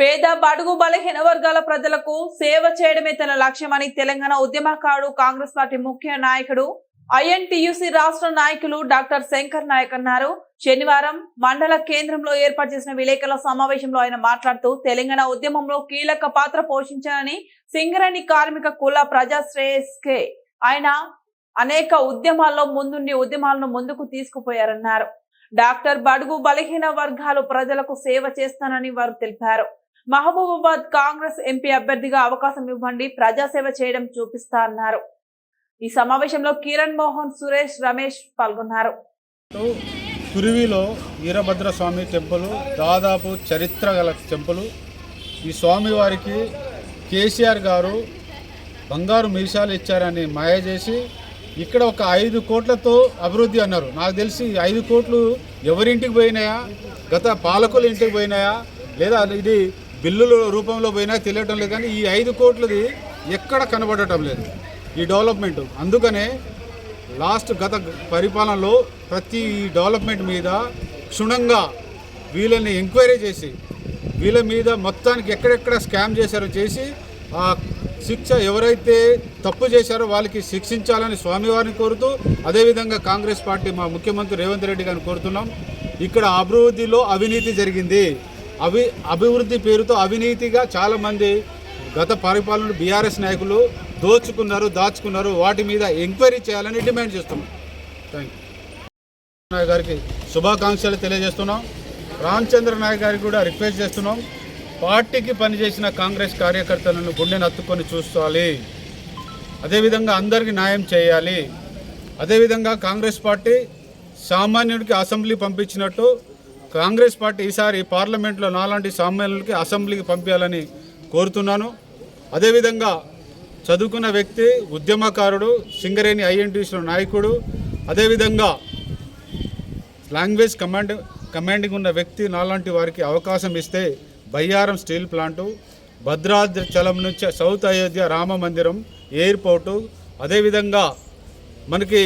పేద బడుగు బలహీన వర్గాల ప్రజలకు సేవ చేయడమే తన లక్ష్యమని తెలంగాణ ఉద్యమకారుడు కాంగ్రెస్ పార్టీ ముఖ్య నాయకుడు ఐఎన్టీయూసీ రాష్ట్ర నాయకులు డాక్టర్ శంకర్ నాయక్ అన్నారు. శనివారం మండల కేంద్రంలో ఏర్పాటు చేసిన విలేకరుల సమావేశంలో ఆయన మాట్లాడుతూ తెలంగాణ ఉద్యమంలో కీలక పాత్ర పోషించారని సింగరేణి కార్మిక కుల ప్రజాశ్రేయస్కే ఆయన అనేక ఉద్యమాల్లో ముందుండి ఉద్యమాలను ముందుకు తీసుకుపోయారన్నారు. డాక్టర్ బడుగు బలహీన వర్గాలు ప్రజలకు సేవ చేస్తానని వారు తెలిపారు. మహబూబాబాద్ కాంగ్రెస్ ఎంపీ అభ్యర్థిగా అవకాశం ఇవ్వండి ప్రజాసేవ చేయడం చూపిస్తా అన్నారు ఈ సమావేశంలో కిరణ్ మోహన్ సురేష్ రమేష్ పాల్గొన్నారు. కురివిలో వీరభద్ర స్వామి టెంపుల్ దాదాపు చరిత్ర గల టెంపుల్. ఈ స్వామివారికి కేసీఆర్ గారు బంగారు మీసాలు ఇచ్చారని మాయ చేసి ఇక్కడ ఒక ఐదు కోట్లతో అభివృద్ధి అన్నారు. నాకు తెలిసి ఐదు కోట్లు ఎవరింటికి పోయినాయా? గత పాలకుల ఇంటికి పోయినాయా? లేదా ఇది బిల్లుల రూపంలో పోయినా తెలియటం లేదు కానీ ఈ ఐదు కోట్లది ఎక్కడ కనబడటం లేదు. ఈ డెవలప్మెంట్. అందుకనే లాస్ట్ గత పరిపాలనలో ప్రతి డెవలప్మెంట్ మీద క్షుణ్ణంగా వీళ్ళని ఎంక్వైరీ చేసి వీళ్ళ మీద మొత్తానికి ఎక్కడెక్కడ స్కామ్ చేశారో చేసి ఆ శిక్ష ఎవరైతే తప్పు చేశారో వాళ్ళకి శిక్షించాలని స్వామివారిని కోరుతూ అదేవిధంగా కాంగ్రెస్ పార్టీ మా ముఖ్యమంత్రి రేవంత్ రెడ్డి గారిని కోరుతున్నాం. ఇక్కడ అభివృద్ధిలో అవినీతి జరిగింది. అవి అభివృద్ధి పేరుతో అవినీతిగా చాలామంది గత పరిపాలన బీఆర్ఎస్ నాయకులు దోచుకున్నారు దాచుకున్నారు. వాటి మీద ఎంక్వైరీ చేయాలని డిమాండ్ చేస్తున్నాం. థ్యాంక్ యూ నాయక్ గారికి శుభాకాంక్షలు తెలియజేస్తున్నాం. రామచంద్ర నాయక్ గారికి కూడా రిక్వెస్ట్ చేస్తున్నాం. పార్టీకి పనిచేసిన కాంగ్రెస్ కార్యకర్తలను గుండెని హత్తుకొని చూసుకోవాలి. అదేవిధంగా అందరికీ న్యాయం చేయాలి. అదేవిధంగా కాంగ్రెస్ పార్టీ సామాన్యుడికి అసెంబ్లీ పంపించినట్టు కాంగ్రెస్ పార్టీ ఈసారి పార్లమెంట్లో నాలాంటి సామాన్యులకి అసెంబ్లీకి పంపించాలని కోరుతున్నాను. అదేవిధంగా చదువుకున్న వ్యక్తి ఉద్యమకారుడు సింగరేణి ఐఎన్టీసీలో నాయకుడు అదేవిధంగా లాంగ్వేజ్ కమాండ్ కమాండింగ్ ఉన్న వ్యక్తి నాలాంటి వారికి అవకాశం ఇస్తే బయ్యారం స్టీల్ ప్లాంటు భద్రాచలం నుంచి సౌత్ అయోధ్య రామ మందిరం ఎయిర్పోర్టు అదేవిధంగా మనకి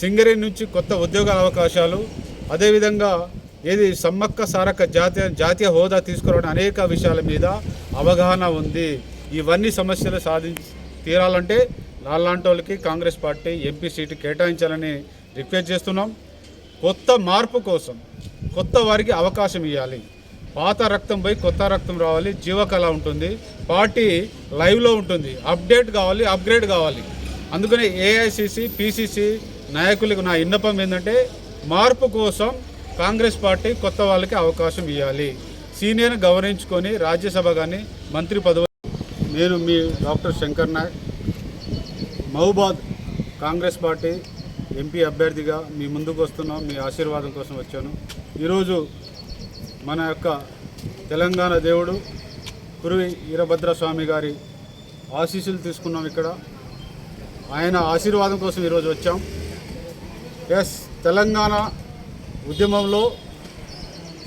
సింగరేణి నుంచి కొత్త ఉద్యోగ అవకాశాలు అదేవిధంగా ఏది సమ్మక్క సారక్క జాతీయ జాతీయ హోదా తీసుకురావడం అనేక విషయాల మీద అవగాహన ఉంది. ఇవన్నీ సమస్యలు సాధించి తీరాలంటే నాలాంటి వాళ్ళకి కాంగ్రెస్ పార్టీ ఎంపీ సీటు కేటాయించాలని రిక్వెస్ట్ చేస్తున్నాం. కొత్త మార్పు కోసం కొత్త వారికి అవకాశం ఇవ్వాలి పాత రక్తం పోయి కొత్త రక్తం రావాలి. జీవకళ ఉంటుంది. పార్టీ లైవ్లో ఉంటుంది. అప్డేట్ కావాలి అప్గ్రేడ్ కావాలి. అందుకనే ఏఐసిసి పిసిసి నాయకులకు నా విన్నపం ఏంటంటే మార్పు కోసం కాంగ్రెస్ పార్టీ కొత్త వాళ్ళకి అవకాశం ఇవ్వాలి సీనియర్ గౌరవించుకొని రాజ్యసభ కానీ మంత్రి పదవి నేను మీ డాక్టర్ శంకర్ నాయక్. మహబాద్ కాంగ్రెస్ పార్టీ ఎంపీ అభ్యర్థిగా మీ ముందుకు వస్తున్నాం. మీ ఆశీర్వాదం కోసం వచ్చాను. ఈరోజు మన యొక్క తెలంగాణ దేవుడు కురువి వీరభద్ర స్వామి గారి ఆశీస్సులు తీసుకున్నాం ఇక్కడ. ఆయన ఆశీర్వాదం కోసం ఈరోజు వచ్చాం. ఎస్ తెలంగాణ ఉద్యమంలో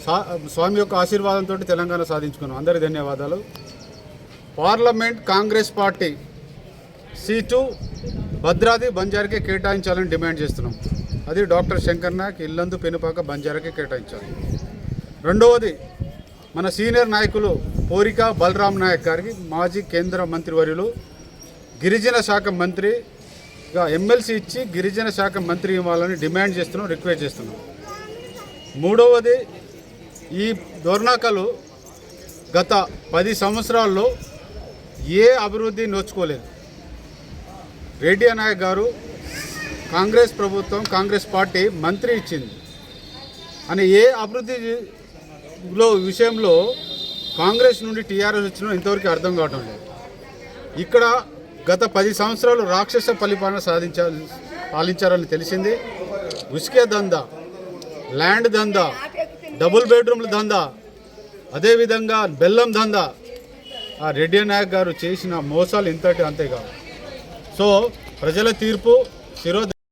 సా స్వామి యొక్క ఆశీర్వాదంతో తెలంగాణ సాధించుకున్నాం. అందరి ధన్యవాదాలు. Parliament Congress party seat Bhadradi బంజారాకే కేటాయించాలని డిమాండ్ చేస్తున్నాం. అది డాక్టర్ శంకర్ నాయక్ ఇల్లందు పెనుపాక బంజారాకే కేటాయించాలి. రెండవది మన సీనియర్ నాయకులు పోరిక బలరాం నాయక్ గారికి మాజీ కేంద్ర మంత్రివర్యులు గిరిజన శాఖ మంత్రిగా ఎమ్మెల్సీ ఇచ్చి గిరిజన శాఖ మంత్రి ఇవ్వాలని డిమాండ్ చేస్తున్నాం రిక్వెస్ట్ చేస్తున్నాం. మూడవది ఈ దొర్నాకలు గత పది సంవత్సరాల్లో ఏ అభివృద్ధి నోచుకోలేదు. రెడ్డి నాయక్ గారు కాంగ్రెస్ ప్రభుత్వం కాంగ్రెస్ పార్టీ మంత్రి ఇచ్చింది. అని ఏ అభివృద్ధిలో విషయంలో కాంగ్రెస్ నుండి టీఆర్ఎస్ వచ్చినా ఇంతవరకు అర్థం కావటం లేదు. ఇక్కడ గత పది సంవత్సరాలు రాక్షస పరిపాలన సాధించాలి పాలించారని తెలిసింది. ఉసికే దందా ల్యాండ్ దందా. డబుల్ బెడ్రూమ్ల దందా. అదేవిధంగా బెల్లం దందా. ఆ రెడ్డి నాయక్ గారు చేసిన మోసాలు ఇంతటి అంతేకాదు సో ప్రజల తీర్పు శిరో